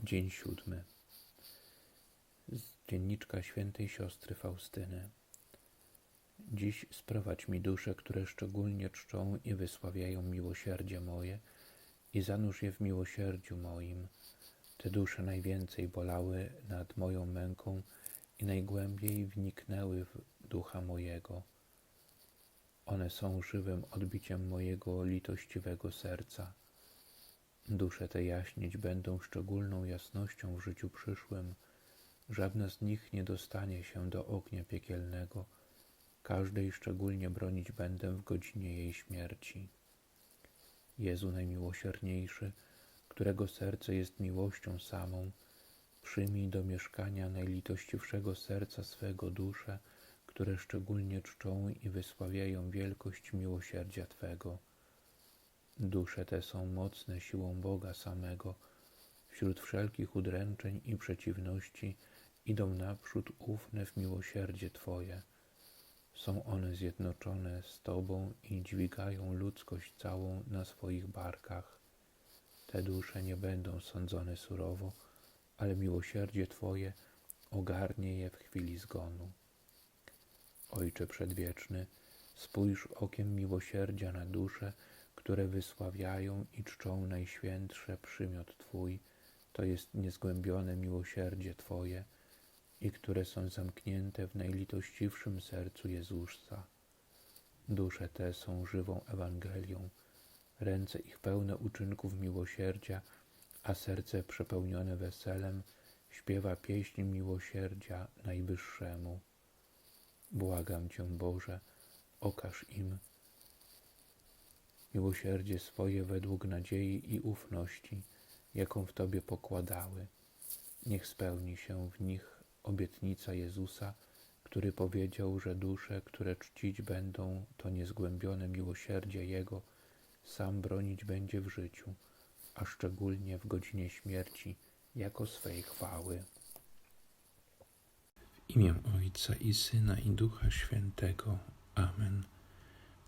dzień siódmy. Z dzienniczka świętej siostry Faustyny. Dziś sprowadź mi dusze, które szczególnie czczą i wysławiają miłosierdzie moje i zanurz je w miłosierdziu moim. Te dusze najwięcej bolały nad moją męką i najgłębiej wniknęły w ducha mojego. One są żywym odbiciem mojego litościwego serca. Dusze te jaśnieć będą szczególną jasnością w życiu przyszłym. Żadna z nich nie dostanie się do ognia piekielnego. Każdej szczególnie bronić będę w godzinie jej śmierci. Jezu najmiłosierniejszy, którego serce jest miłością samą, przyjmij do mieszkania najlitościwszego serca swego dusze, które szczególnie czczą i wysławiają wielkość miłosierdzia Twego. Dusze te są mocne siłą Boga samego. Wśród wszelkich udręczeń i przeciwności idą naprzód ufne w miłosierdzie Twoje. Są one zjednoczone z Tobą i dźwigają ludzkość całą na swoich barkach. Te dusze nie będą sądzone surowo, ale miłosierdzie Twoje ogarnie je w chwili zgonu. Ojcze Przedwieczny, spójrz okiem miłosierdzia na dusze, które wysławiają i czczą najświętsze przymiot Twój, to jest niezgłębione miłosierdzie Twoje i które są zamknięte w najlitościwszym sercu Jezusa. Dusze te są żywą Ewangelią, ręce ich pełne uczynków miłosierdzia, a serce przepełnione weselem śpiewa pieśń miłosierdzia Najwyższemu. Błagam Cię, Boże, okaż im miłosierdzie swoje według nadziei i ufności, jaką w Tobie pokładały. Niech spełni się w nich obietnica Jezusa, który powiedział, że dusze, które czcić będą to niezgłębione miłosierdzie Jego, sam bronić będzie w życiu, a szczególnie w godzinie śmierci, jako swej chwały. W imię Ojca i Syna i Ducha Świętego. Amen.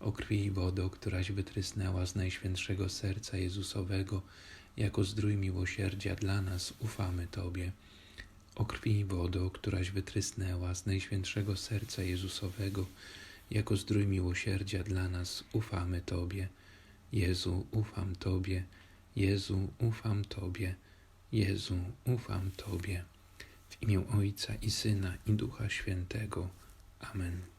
O krwi i wodo, któraś wytrysnęła z Najświętszego Serca Jezusowego, jako zdrój miłosierdzia dla nas, ufamy Tobie. O krwi i wodo, któraś wytrysnęła z Najświętszego Serca Jezusowego, jako zdrój miłosierdzia dla nas, ufamy Tobie. Jezu, ufam Tobie. Jezu, ufam Tobie. Jezu, ufam Tobie. W imię Ojca i Syna i Ducha Świętego. Amen.